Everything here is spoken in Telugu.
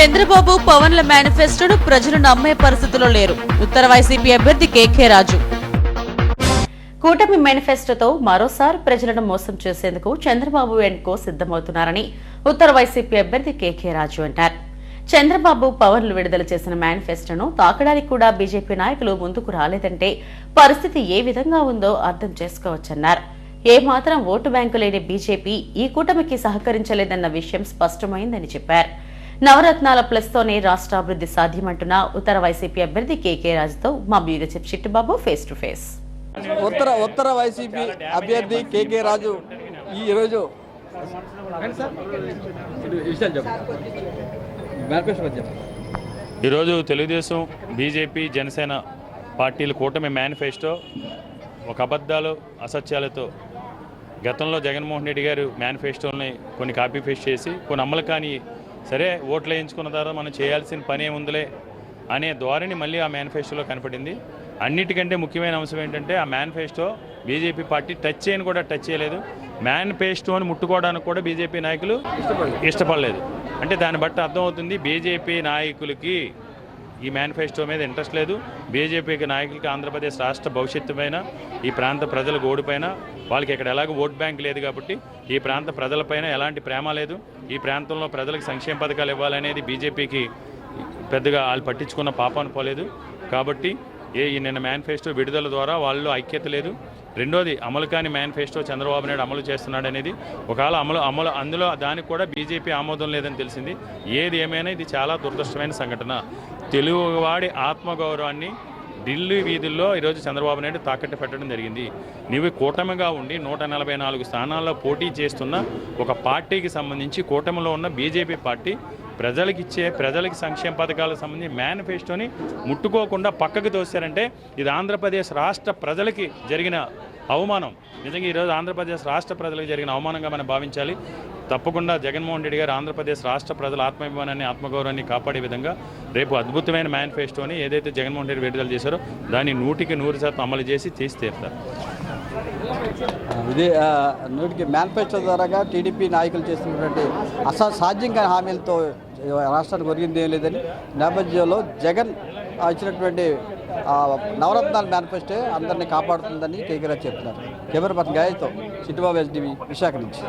చంద్రబాబు పవన్ల మేనిఫెస్టోను ప్రజలు నమ్మే పరిస్థితిలో లేరు. ఉత్తర వైసీపీ అభ్యర్థి కేకే రాజు. కూటమి మేనిఫెస్టోతో మరోసారి ప్రజలను మోసం చేసేందుకు చంద్రబాబు అండ్ కో సిద్దమవుతున్నారని ఉత్తర వైసీపీ అభ్యర్థి కేకే రాజు అంటారు. చంద్రబాబు పవన్లు విడుదల చేసిన మేనిఫెస్టోను తాకడానికి కూడా బీజేపీ నాయకులు ముందుకు రాలేదంటే పరిస్థితి ఏ విధంగా ఉందో అర్థం చేసుకోవచ్చన్నారు. ఏ మాత్రం ఓటు బ్యాంకు లేని బీజేపీ ఈ కూటమికి సహకరించలేదన్న విషయం స్పష్టమైందని చెప్పారు. నవరత్నాల ప్లస్ తోనే రాష్ట్ర అభివృద్ధి సాధ్యమంటున్న ఉత్తర వైసీపీ అభ్యర్థి కేకే రాజుతో మా bureau chief Chittubabu face to face. ఉత్తర ఉత్తర వైసీపీ అభ్యర్థి కేకే రాజు ఈ ఈరోజు ఈరోజు తెలుగుదేశం బీజేపీ జనసేన పార్టీల కూటమి మేనిఫెస్టో ఒక అబద్ధాలు అసత్యాలతో గతంలో జగన్మోహన్ రెడ్డి గారు మేనిఫెస్టోని కొన్ని కాపీ పేస్ట్ చేసి కొన్ని అమలు కానీ సరే ఓట్లు వేయించుకున్న తర్వాత మనం చేయాల్సిన పని ఏముందిలే అనే ధోరణి మళ్ళీ ఆ మేనిఫెస్టోలో కనపడింది. అన్నిటికంటే ముఖ్యమైన అంశం ఏంటంటే ఆ మేనిఫెస్టో బీజేపీ పార్టీ టచ్ చేయని కూడా టచ్ చేయలేదు. మేనిఫెస్టోని ముట్టుకోవడానికి కూడా బీజేపీ నాయకులు ఇష్టపడలేదు. అంటే దాన్ని బట్టి అర్థమవుతుంది బీజేపీ నాయకులకి ఈ మేనిఫెస్టో మీద ఇంట్రెస్ట్ లేదు. బీజేపీకి నాయకులకి ఆంధ్రప్రదేశ్ రాష్ట్ర భవిష్యత్తు పైన ఈ ప్రాంత ప్రజల ఓడిపైన వాళ్ళకి ఇక్కడ ఎలాగో ఓట్ బ్యాంక్ లేదు కాబట్టి ఈ ప్రాంత ప్రజలపైన ఎలాంటి ప్రేమ లేదు. ఈ ప్రాంతంలో ప్రజలకు సంక్షేమ పథకాలు ఇవ్వాలనేది బీజేపీకి పెద్దగా వాళ్ళు పట్టించుకున్న పాపాను పోలేదు. కాబట్టి ఏ నిన్న మేనిఫెస్టో విడుదల ద్వారా వాళ్ళు ఐక్యత లేదు. రెండోది అమలు కాని మేనిఫెస్టో చంద్రబాబు నాయుడు అమలు చేస్తున్నాడు అనేది. ఒకవేళ అమలు అమలు అందులో దానికి కూడా బీజేపీ ఆమోదం లేదని తెలిసింది. ఏది ఏమైనా ఇది చాలా దురదృష్టమైన సంఘటన. తెలుగువాడి ఆత్మగౌరవాన్ని ఢిల్లీ వీధుల్లో ఈరోజు చంద్రబాబు నాయుడు తాకట్టు పెట్టడం జరిగింది. నువ్వు కూటమిగా ఉండి నూట నలభై నాలుగు స్థానాల్లో పోటీ చేస్తున్న ఒక పార్టీకి సంబంధించి కూటమిలో ఉన్న బీజేపీ పార్టీ ప్రజలకు ఇచ్చే ప్రజలకి సంక్షేమ పథకాలకు సంబంధించి మేనిఫెస్టోని ముట్టుకోకుండా పక్కకు తోశారంటే ఇది ఆంధ్రప్రదేశ్ రాష్ట్ర ప్రజలకి జరిగిన అవమానం. నిజంగా ఈరోజు ఆంధ్రప్రదేశ్ రాష్ట్ర ప్రజలకు జరిగిన అవమానంగా మనం భావించాలి. తప్పకుండా జగన్మోహన్ రెడ్డి గారు ఆంధ్రప్రదేశ్ రాష్ట్ర ప్రజల ఆత్మాభిమానాన్ని ఆత్మగౌరవాన్ని కాపాడే విధంగా రేపు అద్భుతమైన మేనిఫెస్టోని ఏదైతే జగన్మోహన్ రెడ్డి విడుదల చేశారో దాన్ని నూటికి నూరు శాతం అమలు చేసి చేసి తీరుతారు. ఇది నూటికి మేనిఫెస్టో ద్వారా టీడీపీ నాయకులు చేస్తున్నటువంటి అసలు సాధ్యం కాని హామీలతో రాష్ట్రానికి ఒరిగింది ఏం లేదని. నేపథ్యంలో జగన్ ఇచ్చినటువంటి నవరత్నాల మేనిఫెస్టో అందరినీ కాపాడుతుందని కేకీరాజ్ చెప్తున్నారు. కెమెరా పర్సన్ గాయతో చిట్టుబాబు ఎస్డివి విశాఖ నుంచి.